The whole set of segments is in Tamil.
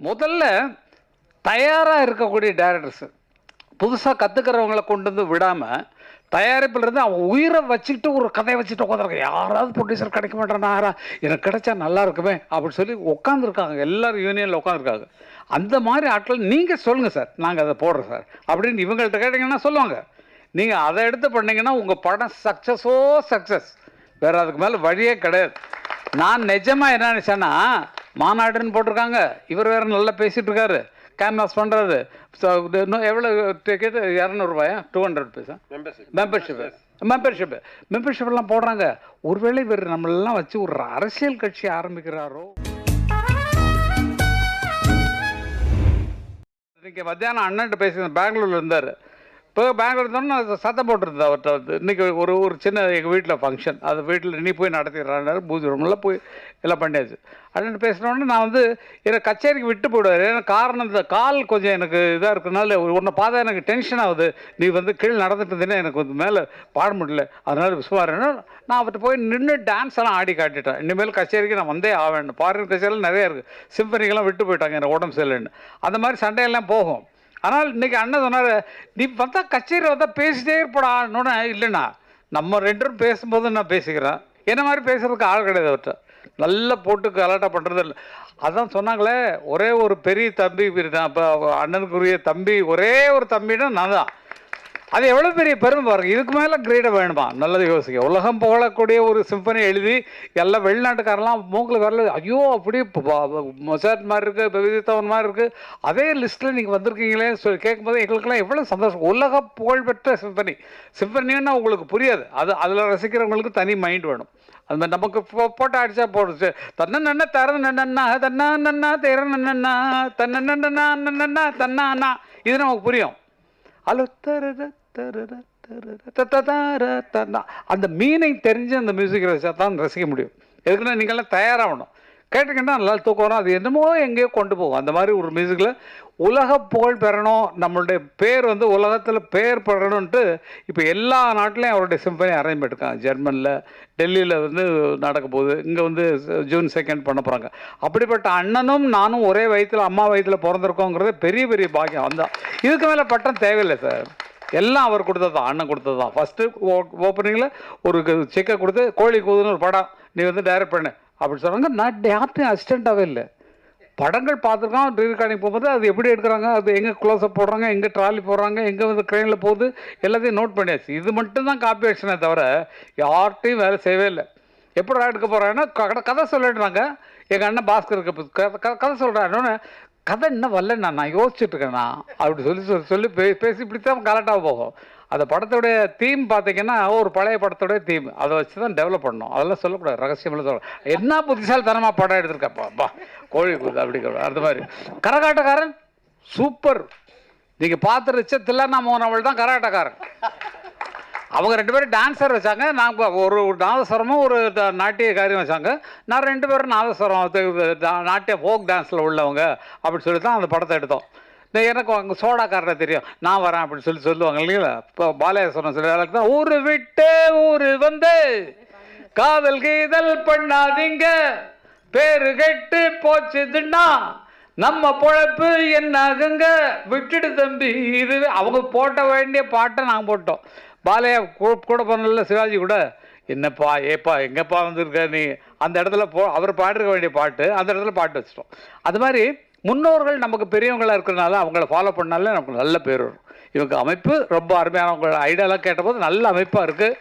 முதல்ல தயாராக இருக்கக்கூடிய டேரக்டர்ஸு புதுசாக கற்றுக்கிறவங்கள கொண்டு வந்து விடாமல் தயாரிப்பில் இருந்து அவன் உயிரை வச்சுக்கிட்டு ஒரு கதையை வச்சுட்டு உட்காந்துருக்க யாராவது ப்ரொடியூசர் கிடைக்க மாட்டேனாரா எனக்கு கிடைச்சா நல்லா இருக்குமே அப்படின்னு சொல்லி உட்காந்துருக்காங்க எல்லோரும் யூனியனில் உட்காந்துருக்காங்க அந்த மாதிரி ஆட்கள் நீங்கள் சொல்லுங்கள் சார். நாங்கள் அதை போடுறோம் சார். அப்படின்னு இவங்கள்ட்ட கேட்டிங்கன்னா சொல்லுவாங்க. நீங்கள் அதை எடுத்து பண்ணிங்கன்னா உங்கள் படம் சக்ஸஸோ சக்ஸஸ் வேறு அதுக்கு மேலே வழியே கிடையாது. நான் நிஜமாக என்ன நினச்சேன்னா மாநாடுன்னு போட்டிருக்காங்க. இவர் வேறு நல்லா பேசிகிட்டு இருக்காரு கேன்வாஸ் பண்ணுறாரு இன்னும் எவ்வளோ டிக்கெட் இரநூறுபாயா? டூ ஹண்ட்ரட் ருபீஸா மெம்பர்ஷிப்பு மெம்பர்ஷிப்பு மெம்பர்ஷிப்லாம் போடுறாங்க. ஒருவேளை இவர் நம்மளெல்லாம் வச்சு ஒரு அரசியல் கட்சி ஆரம்பிக்கிறாரோ? இன்னைக்கு மத்தியானம் அண்ணன்ட்ட பேசியிருந்தேன். பெங்களூர்ல இருந்தார். இப்போ பெங்களூர் இருந்தோன்னு சத்தம் போட்டிருந்தேன் அவர்கிட்ட வந்து. இன்றைக்கி ஒரு ஒரு சின்ன எங்கள் வீட்டில் ஃபங்க்ஷன் அது வீட்டில் நீ போய் நடத்திடுறாரு பூஜை ரூம்லாம் போய் எல்லாம் பண்ணியாச்சு. அப்படின்னு பேசினோடனே நான் வந்து என்னை கச்சேரிக்கு விட்டு போயிடுவார். ஏன்னா காரணம் இந்த கால் கொஞ்சம் எனக்கு இதாக இருக்கிறனால உன்னை பார்த்தா எனக்கு டென்ஷன் ஆகுது. நீ வந்து கீழே நடந்துட்டு இருந்தீங்கன்னா எனக்கு வந்து மேலே பாட முடியல. அதனால விசுவாரன்னா நான் அவர்கிட்ட போய் நின்று டான்ஸ் எல்லாம் ஆடி காட்டிட்டேன். இனிமேல் கச்சேரிக்கு நான் வந்தே ஆவேன். பாரின் கச்சேரியில் நிறையா இருக்குது சிம்பனிக்கெல்லாம் விட்டு போயிட்டாங்க எனக்கு உடம்பு சரியில்லைன்னு. அந்த மாதிரி சண்டையெல்லாம் போகும். ஆனால் இன்றைக்கி அண்ணன் சொன்னார் நீ பார்த்தா கச்சேரி வந்தால் பேசிட்டே இருப்படான்னு இல்லைண்ணா நம்ம ரெண்டும் பேசும்போது நான் பேசிக்கிறேன். என்ன மாதிரி பேசுறதுக்கு ஆள் கிடையாது அவர்கிட்ட நல்லா போட்டு கலாட்டா பண்ணுறது இல்லை. அதான் சொன்னாங்களே ஒரே ஒரு பெரிய தம்பி தான் இப்போ அண்ணனுக்குரிய தம்பி ஒரே ஒரு தம்பினா நான் தான். அது எவ்வளோ பெரிய பெருமை பாருங்க. இதுக்கு மேலே கிரேடை வேணுமா? நல்லது யோசிக்க உலகம் புகழக்கூடிய ஒரு சிம்பனி எழுதி எல்லாம் வெளிநாட்டுக்காரெல்லாம் மூக்கில் வரல ஐயோ அப்படி மொசாட் மாதிரி இருக்குது இப்போ விதித்தவன் மாதிரி இருக்குது அதே லிஸ்ட்டில் நீங்கள் வந்திருக்கீங்களே சொல்லி கேட்கும்போது எங்களுக்கெல்லாம் எவ்வளோ சந்தோஷம். உலக புகழ்பெற்ற சிம்பனி சிம்பனின்னா உங்களுக்கு புரியாது. அது அதில் ரசிக்கிறவங்களுக்கு தனி மைண்ட் வேணும். அது மாதிரி நமக்கு போ போட்டு அடிச்சா போடுச்சு. தன்ன நன்ன தர நன்னா தன்னா நன்னா தேர நன்னா தன்னா நன்னா நன்னா தன்னா இது நமக்கு புரியும். ஹலோ தரர அந்த மீனை தெரிஞ்சு அந்த மியூசிக் ரசிச்சா தான் ரசிக்க முடியும். எதுக்குன்னா நீங்கள்லாம் தயாராகணும். கேட்டுக்கிட்டால் நல்லா தூக்கம் வரும். அது என்னமோ எங்கேயோ கொண்டு போகும். அந்த மாதிரி ஒரு மியூசிக்கில் உலக புகழ் பெறணும். நம்மளுடைய பேர் வந்து உலகத்தில் பேர் பெறணுன்ட்டு இப்போ எல்லா நாட்டிலையும் அவருடைய சிம்பனி அரேஞ்ச் பண்ணிருக்காங்க. ஜெர்மனில் டெல்லியில் வந்து நடக்க போகுது. இங்கே வந்து ஜூன் செகண்ட் பண்ண போகிறாங்க அப்படிப்பட்ட அண்ணனும் நானும் ஒரே வயதில் அம்மா வயதில் பிறந்திருக்கோங்கிறது பெரிய பெரிய பாக்கியம். அந்த இதுக்கு மேலே பட்டம் தேவையில்லை சார். எல்லாம் அவர் கொடுத்தது தான். அண்ணன் கொடுத்தது தான். ஃபஸ்ட்டு ஓப்பனிங்கில் ஒரு செக்கை கொடுத்து கோழி கூதுன்னு ஒரு படம் நீ வந்து டைரக்ட் பண்ணு. அப்படி சொன்னாங்க நான் யார்ட்டையும் அசிஸ்டண்ட்டாகவே இல்லை. படங்கள் பார்த்துருக்கான் ரீகார்டிங் போகும்போது அது எப்படி எடுக்கிறாங்க அது எங்கே க்ளோஸ்அப் போடுறாங்க எங்கே ட்ராலி போடுறாங்க எங்கே வந்து ட்ரெயினில் போகுது எல்லாத்தையும் நோட் பண்ணியாச்சு. இது மட்டும் தான் காப்பி ஆச்சுனே தவிர யார்கிட்டையும் வேலை செய்யவே இல்லை. எப்படி எடுக்க போகிறாங்கன்னா கதை சொல்லிடுறாங்க. எங்கள் அண்ணன் பாஸ்கருக்கு கதை கதை- கதை சொல்கிறாருன்னு கதை இன்னும் வரலண்ணா நான் யோசிச்சுட்டு இருக்கேண்ணா அப்படி சொல்லி சொல்லி சொல்லி பே பேசி இப்படி தான் கரெக்டாக போகும். அந்த படத்துடைய தீம் பார்த்தீங்கன்னா ஒரு பழைய படத்துடைய தீம் அதை வச்சு தான் டெவலப் பண்ணணும். அதெல்லாம் சொல்லக்கூடாது. ரகசியமில் சொல்ல என்ன புத்திசாலித்தனமாக படம் எடுத்திருக்கப்பா அப்பா கோழி கூது அப்படி அந்த மாதிரி. கரகாட்டக்காரன்? சூப்பர். நீங்கள் பார்த்துருச்ச தில்லானா தான் கரகாட்டக்காரன். அவங்க ரெண்டு பேரும் டான்ஸர் வச்சாங்க. நாங்கள் ஒரு நாதஸ்வரமும் ஒரு நாட்டிய காரியம் வச்சாங்க. நான் ரெண்டு பேரும் நாதஸ்வரம் நாட்டிய ஃபோக் டான்ஸில் உள்ளவங்க அப்படின்னு சொல்லி தான் அந்த படத்தை எடுத்தோம். எனக்கு அங்கே சோடாக்காரரை தெரியும். நான் வரேன் அப்படின்னு சொல்லி சொல்லுவாங்க இல்லைங்களா? இப்போ பாலயேஸ்வரன் சொல்லி அதுக்கு தான் ஊர் விட்டு ஊர் வந்து காதல் கீதல் பண்ணாதீங்க. பேரு கெட்டு போச்சுதுன்னா நம்ம பொழப்பு என்னாகுங்க? விட்டுடு தம்பி இது அவங்க போட்ட வேண்டிய பாட்டை நாங்கள் போட்டோம். பாலையா கூ- கூட பண்ணல சிவாஜி கூட என்னப்பா ஏப்பா எங்கப்பா வந்திருக்க நீ? அந்த இடத்துல போ அவர் பாடிருக்க வேண்டிய பாட்டு அந்த இடத்துல பாட்டு வச்சிட்டோம். அது மாதிரி முன்னோர்கள் நமக்கு பெரியவங்களாக இருக்கிறனால அவங்கள ஃபாலோ பண்ணாலே நமக்கு நல்ல பேர் வரும். இவங்க அமைப்பு ரொம்ப அருமையானவங்க ஐடியாலாம் கேட்டபோது நல்ல அமைப்பாக இருக்குது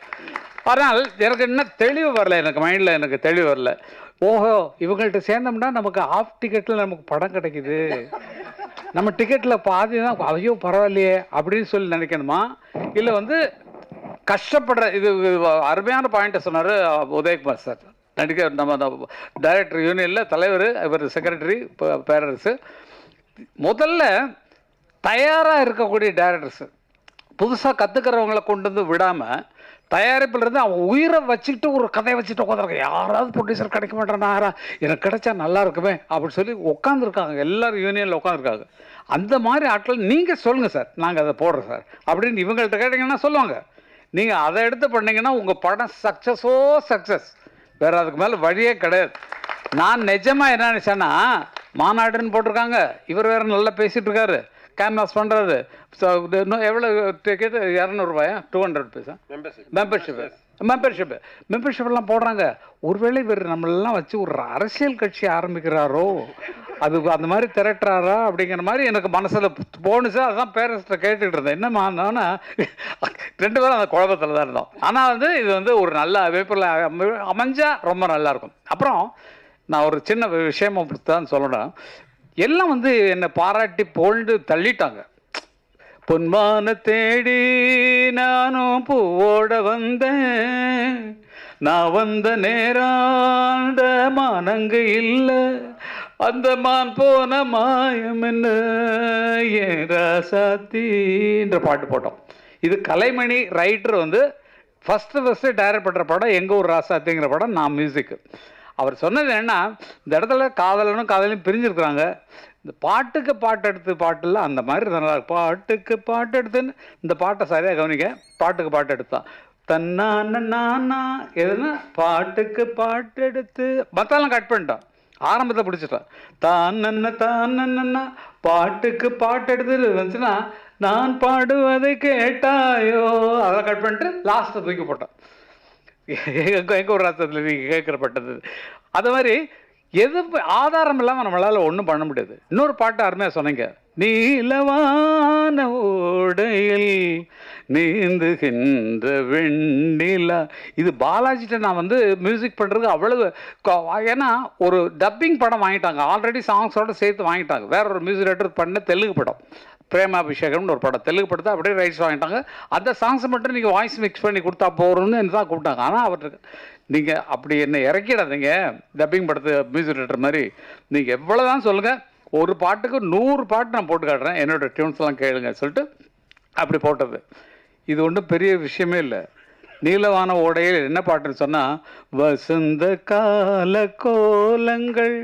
ஆனால் எனக்கு இன்னும் தெளிவு வரல எனக்கு மைண்டில் எனக்கு தெளிவு வரல. ஓஹோ இவங்கள்ட்ட சேர்ந்தோம்னா நமக்கு ஆஃப் டிக்கெட்டில் நமக்கு படம் கிடைக்குது. நம்ம டிக்கெட்டில் பாதி தான் ஐயோ பரவாயில்லையே அப்படின்னு சொல்லி நினைக்கணுமா? இல்லை வந்து கஷ்டப்படுற இது அருமையான பாயிண்ட்டை சொன்னார் உதயகுமார் சார். நடிக்க நம்ம டைரக்டர் யூனியனில் தலைவர் இவர் செக்ரட்டரி பேரரசு. முதல்ல தயாராக இருக்கக்கூடிய டேரக்டர்ஸு புதுசாக கற்றுக்கிறவங்கள கொண்டு வந்து விடாமல் தயாரிப்பில் இருந்து அவன் உயிரை வச்சுக்கிட்டு ஒரு கதையை வச்சுட்டு உட்காந்துருக்க யாராவது ப்ரொடியூசர் கிடைக்க மாட்டேனாரா எனக்கு கிடைச்சா நல்லா இருக்குமே அப்படின்னு சொல்லி உட்காந்துருக்காங்க எல்லோரும் யூனியனில் உட்காந்துருக்காங்க அந்த மாதிரி ஆட்கள் நீங்கள் சொல்லுங்கள் சார். நாங்கள் அதை போடுறோம் சார். அப்படின்னு இவங்கள்ட்ட கேட்டிங்கன்னா சொல்லுவாங்க. நீங்கள் அதை எடுத்து பண்ணீங்கன்னா உங்கள் படம் சக்ஸஸோ சக்ஸஸ் வேறு அதுக்கு மேலே வழியே கிடையாது. நான் நிஜமாக என்ன நினச்சேன்னா மாநாடுன்னு போட்டிருக்காங்க. இவர் வேற நல்லா பேசிட்டு இருக்காரு. கேன்வாஸ் பண்ணுறாரு எவ்வளோ டிக்கெட் இரநூறுபாயா? டூ ஹண்ட்ரட் ருபீஸா மெம்பர்ஷிப்பு மெம்பர்ஷிப்பு மெம்பர்ஷிப்லாம் போடுறாங்க. ஒருவேளை இவர் நம்மளெல்லாம் வச்சு ஒரு அரசியல் கட்சி ஆரம்பிக்கிறாரோ அது அந்த மாதிரி திரட்டுறாரா அப்படிங்கிற மாதிரி எனக்கு மனசில் போணுச்சு. அதுதான் பேரண்ட்ஸ்கிட்ட கேட்டுக்கிட்டு இருந்தேன். என்னம்மா ரெண்டு பேரும் அந்த குழப்பத்தில் தான் இருந்தோம். ஆனால் வந்து இது வந்து ஒரு நல்ல அமைப்பில் அமைஞ்சால் ரொம்ப நல்லாயிருக்கும் அப்புறம் நான் ஒரு சின்ன விஷயமா தான் சொல்லணும். எல்லாம் வந்து என்னை பாராட்டி போல்டு தள்ளிட்டாங்க. பொன்மான தேடி நானும் பூவோட வந்தேன். நான் வந்த நேராண்ட மானங்க இல்லை அந்த மான் போன மாயம் என்ன? ஏன் ராசாத்தின்ற பாட்டு போட்டோம். இது கலைமணி ரைட்டர் வந்து ஃபஸ்ட்டு ஃபஸ்ட்டு டைரக்ட் பண்ணுற படம் எங்கள் ஊர் ராசாத்திங்கிற படம் நான் மியூசிக்கு அவர் சொன்னது என்னன்னா இந்த இடத்துல காதலனும் காதலையும் பிரிஞ்சிருக்கிறாங்க. இந்த பாட்டுக்கு பாட்டு எடுத்து பாட்டில் அந்த மாதிரி நல்லா பாட்டுக்கு பாட்டு எடுத்துன்னு இந்த பாட்டை சரியாக கவனிக்க பாட்டுக்கு பாட்டு எடுத்தான் தன்னான நானா எதுனா பாட்டுக்கு பாட்டு எடுத்து மற்றெல்லாம் கட் பண்ணிட்டான். ஆரம்பத்தை பிடிச்சிட்டான். தான் நன்ன தான் நன்னா பாட்டுக்கு பாட்டு எடுத்து வந்துச்சுன்னா நான் பாடுவதை கேட்டாயோ? அதை கட் பண்ணிட்டு லாஸ்ட்டை தூக்கி போட்டான். எங்க ஒரு ராஷ்டிரத்தில் நீங்கள் கேட்குறப்பட்டது அது மாதிரி எது ஆதாரம் இல்லாமல் நம்மளால் ஒன்றும் பண்ண முடியாது. இன்னொரு பாட்டு அருமையாக சொன்னீங்க. நீலவான ஓடையில் நீந்துகின்ற வெண்ணிலா இது பாலாஜிட்ட நான் வந்து மியூசிக் பண்ணுறதுக்கு அவ்வளவு ஏன்னா ஒரு டப்பிங் படம் வாங்கிட்டாங்க. ஆல்ரெடி சாங்ஸோடு சேர்த்து வாங்கிட்டாங்க. வேற ஒரு மியூசிக் டைரக்டர் பண்ண தெலுங்கு படம். பிரேமாபிஷேகம்னு ஒரு படம் தெலுங்கு படத்தை அப்படியே ரைட்ஸ் வாங்கிட்டாங்க. அந்த சாங்ஸ் மட்டும் நீங்கள் வாய்ஸ் மிக்ஸ் பண்ணி கொடுத்தா போகிறோம்னு என்ன தான் கூப்பிட்டாங்க. ஆனால் அவருக்கு நீங்கள் அப்படி என்ன இறக்கிடாதீங்க. டப்பிங் படத்து மியூசிக் ரைட்டர் மாதிரி நீங்கள் எவ்வளோ தான் சொல்லுங்கள் ஒரு பாட்டுக்கு நூறு பாட்டு நான் போட்டு காட்டுறேன். என்னோட டியூன்ஸ்லாம் கேளுங்க சொல்லிட்டு அப்படி போட்டது. இது ஒன்றும் பெரிய விஷயமே இல்லை. நீலவான ஓடையில் என்ன பாட்டுன்னு சொன்னால் வசந்த கால கோலங்கள்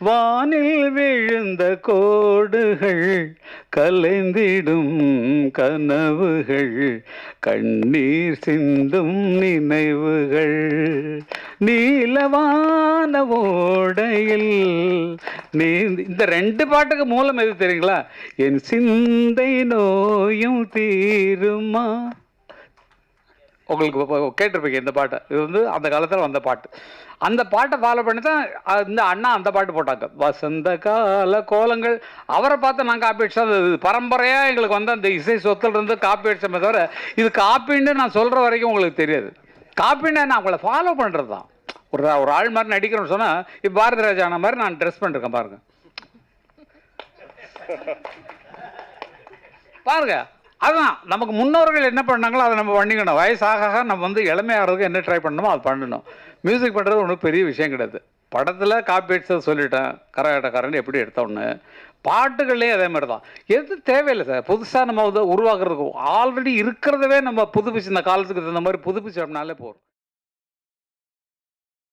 வானில் விழுந்த கோடுகள் கலைந்திடும் கனவுகள் கண்ணீர் சிந்தும் நினைவுகள். நீலவான ஓடையில் நீ இந்த ரெண்டு பாட்டுக்கு மூலம் எது தெரியுங்களா? என் சிந்தை நோயும் தீருமா? உங்களுக்கு கேட்டிருப்பீங்க இந்த பாட்டை. இது வந்து அந்த காலத்தில் வந்த பாட்டு. அந்த பாட்டை ஃபாலோ பண்ணி தான் இந்த அண்ணா அந்த பாட்டு போட்டாங்க. வசந்த கால கோலங்கள். அவரை பார்த்து நான் காப்பி அடிச்சா அது பரம்பரையாக எங்களுக்கு வந்து அந்த இசை சொத்துல இருந்து காப்பி அடிச்சமே தவிர இது காப்பின்னு நான் சொல்கிற வரைக்கும் உங்களுக்கு தெரியாது. காப்பின்னு நான் அவங்கள ஃபாலோ பண்ணுறது தான் ஒரு ஒரு ஆள் மாதிரி நடிக்கிறேன்னு சொன்னால் இப்போ பாரதி ராஜா ஆன மாதிரி நான் ட்ரெஸ் பண்ணிருக்கேன் பாருங்க. பாருங்க. அதுதான் நமக்கு முன்னோர்கள் என்ன பண்ணாங்களோ அதை நம்ம பண்ணிக்கணும். வயசாக ஆக நம்ம வந்து இளமையாகிறதுக்கு என்ன ட்ரை பண்ணணுமோ அது பண்ணணும். மியூசிக் பண்ணுறது ஒன்றும் பெரிய விஷயம் கிடையாது. படத்தில் காப்பீட்ஸை சொல்லிட்டேன். கரகாட்டக்காரன் எப்படி எடுத்தோன்னு பாட்டுகள்லேயே அதே மாதிரி தான் எது தேவையில்லை சார். புதுசாக நம்ம வந்து உருவாக்குறதுக்கு. ஆல்ரெடி இருக்கிறதவே நம்ம புதுப்பிச்சு இந்த காலத்துக்கு தகுந்த மாதிரி புதுப்பிச்சோம்னாலே போதும்.